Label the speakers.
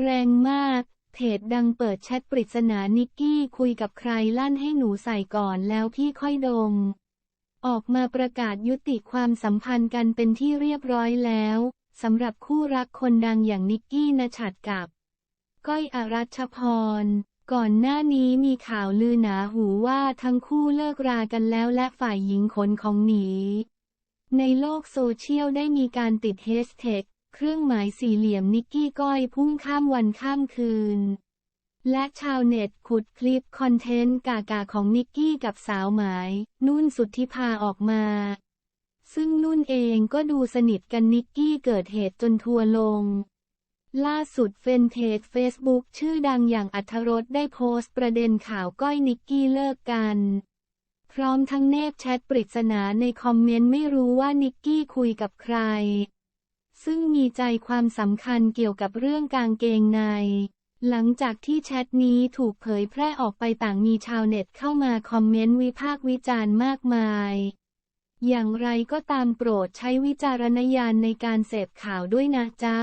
Speaker 1: แรงมาก เพจดังเปิดแชทปริศนานิกกี้คุยกับใครลั่นให้หนูใส่ก่อนแล้วพี่ค่อยดม ออกมาประกาศยุติความสัมพันธ์กันเป็นที่เรียบร้อยแล้วสำหรับคู่รักคนดังอย่างนิกกี้นชัดกับ ก้อยอรัชพร ก่อนหน้านี้มีข่าวลือหนาหูว่าทั้งคู่เลิกรากันแล้วและฝ่ายหญิงขนของหนี ในโลกโซเชียลได้มีการติดเฮชแท็ก เครื่องหมายสี่เหลี่ยมนิกกี้ก้อยพุ่งข้ามวันข้ามคืน และชาวเน็ตขุดคลิปคอนเทนต์กากาของนิกกี้กับสาวหมาย นุ่นสุทธิพาออกมา ซึ่งนุ่นเองก็ดูสนิทกันนิกกี้เกิดเหตุจนทัวร์ลง ล่าสุดเฟนเพจ Facebook ชื่อดังอย่างอัธรสได้โพสต์ประเด็นข่าวก้อยนิกกี้เลิกกันพร้อมทั้งเนบแชทปริศนาในคอมเมนต์ไม่รู้ว่านิกกี้คุยกับใคร ซึ่งมีใจความสำคัญเกี่ยวกับเรื่องกางเกงใน หลังจากที่แชทนี้ถูกเผยแพร่ออกไปต่างมีชาวเน็ตเข้ามาคอมเมนต์วิพากษ์วิจารณ์มากมาย อย่างไรก็ตามโปรดใช้วิจารณญาณในการเสพข่าวด้วยนะจ๊ะ